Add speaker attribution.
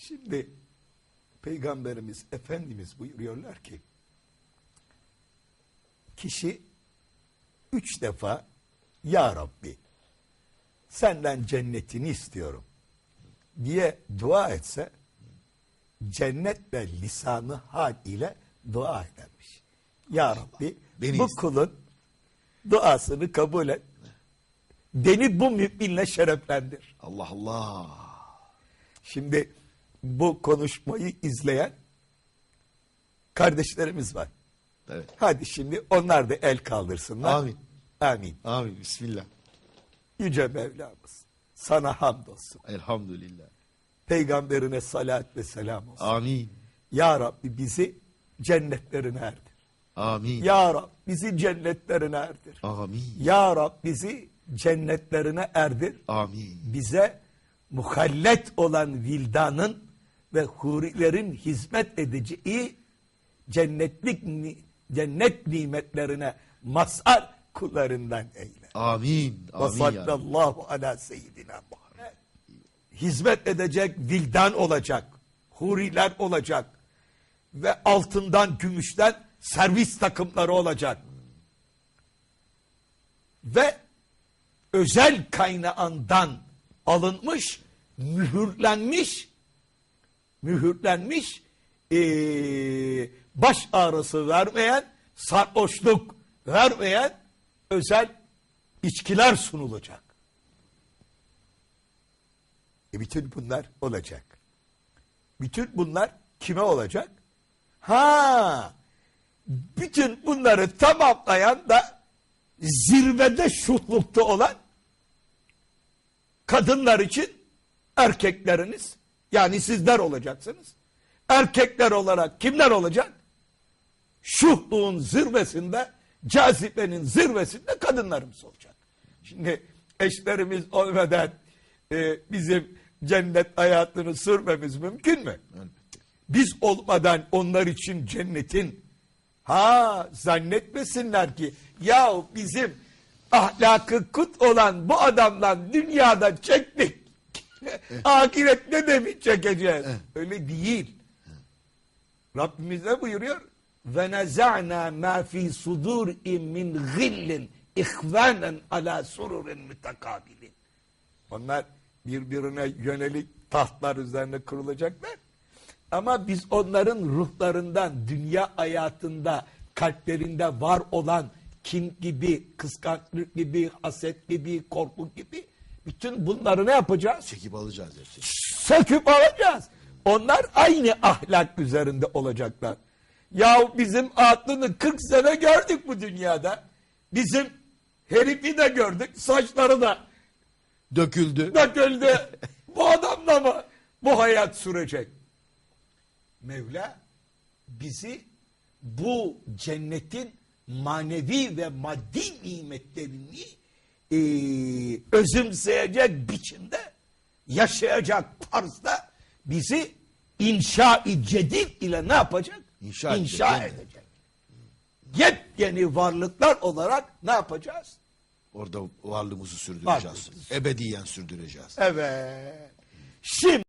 Speaker 1: Şimdi Peygamberimiz Efendimiz buyuruyorlar ki kişi üç defa Ya Rabbi senden cennetini istiyorum diye dua etse cennetle lisanı hal ile dua edermiş. Ya Rabbi
Speaker 2: Beni
Speaker 1: bu kulun duasını kabul et. Beni bu müminle şereflendir.
Speaker 2: Allah Allah.
Speaker 1: Şimdi bu konuşmayı izleyen kardeşlerimiz var.
Speaker 2: Evet.
Speaker 1: Hadi şimdi onlar da el kaldırsınlar.
Speaker 2: Amin.
Speaker 1: Amin.
Speaker 2: Amin. Bismillah.
Speaker 1: Yüce Mevlamız sana hamdolsun.
Speaker 2: Elhamdülillah.
Speaker 1: Peygamberine salat ve selam olsun.
Speaker 2: Amin.
Speaker 1: Ya Rabbi bizi cennetlerine erdir.
Speaker 2: Amin.
Speaker 1: Ya Rab bizi cennetlerine erdir.
Speaker 2: Amin.
Speaker 1: Ya Rab bizi cennetlerine erdir.
Speaker 2: Amin.
Speaker 1: Bize muhallet olan vildanın ve hurilerin hizmet edeceği cennetlik cennet nimetlerine mazhar kullarından eyle.
Speaker 2: Amin.
Speaker 1: Ve
Speaker 2: Amin.
Speaker 1: sallallahu ala seyyidina Muhammed. Hizmet edecek vildan olacak. Huriler olacak. Ve altından, gümüşten servis takımları olacak. Ve özel kaynağından alınmış, mühürlenmiş, mühürlenmiş, eee, baş ağrısı vermeyen, sarhoşluk vermeyen özel içkiler sunulacak. E bütün bunlar olacak. Bütün bunlar kime olacak? Ha, bütün bunları tamamlayan da zirvede şuhlukta olan kadınlar için erkekleriniz yani sizler olacaksınız. Erkekler olarak kimler olacak? Şuhluğun zirvesinde, cazibenin zirvesinde kadınlarımız olacak. Şimdi eşlerimiz olmadan e, bizim cennet hayatını sürmemiz mümkün mü? Biz olmadan onlar için cennetin ha zannetmesinler ki ya bizim ahlakı kut olan bu adamdan dünyada çektik. Ahiret ne demiş çekeceğiz? Öyle değil. Rabbimiz ne buyuruyor? Ve neza'na ma fi sudurihim min gillin ihvanen ala sururin mütekabilin. Onlar birbirine yönelik tahtlar üzerine kurulacaklar. Ama biz onların ruhlarından, dünya hayatında, kalplerinde var olan kin gibi, kıskançlık gibi, haset gibi, korku gibi bütün bunları ne yapacağız?
Speaker 2: Çekip alacağız hepsini.
Speaker 1: söküp alacağız. Onlar aynı ahlak üzerinde olacaklar. Ya bizim aklını 40 sene gördük bu dünyada. Bizim herifi de gördük, saçları da
Speaker 2: Döküldü.
Speaker 1: döküldü. bu adamla mı bu hayat sürecek? Mevla bizi bu cennetin manevi ve maddi nimetlerini eee, özümseyecek biçimde yaşayacak tarzda bizi inşa-i cedid ile ne yapacak?
Speaker 2: İnşa edecek,
Speaker 1: İnşa
Speaker 2: mi?
Speaker 1: edecek. Yepyeni varlıklar olarak ne yapacağız?
Speaker 2: Orada varlığımızı sürdüreceğiz.
Speaker 1: Varlığımızı.
Speaker 2: Ebediyen sürdüreceğiz.
Speaker 1: Evet. Şimdi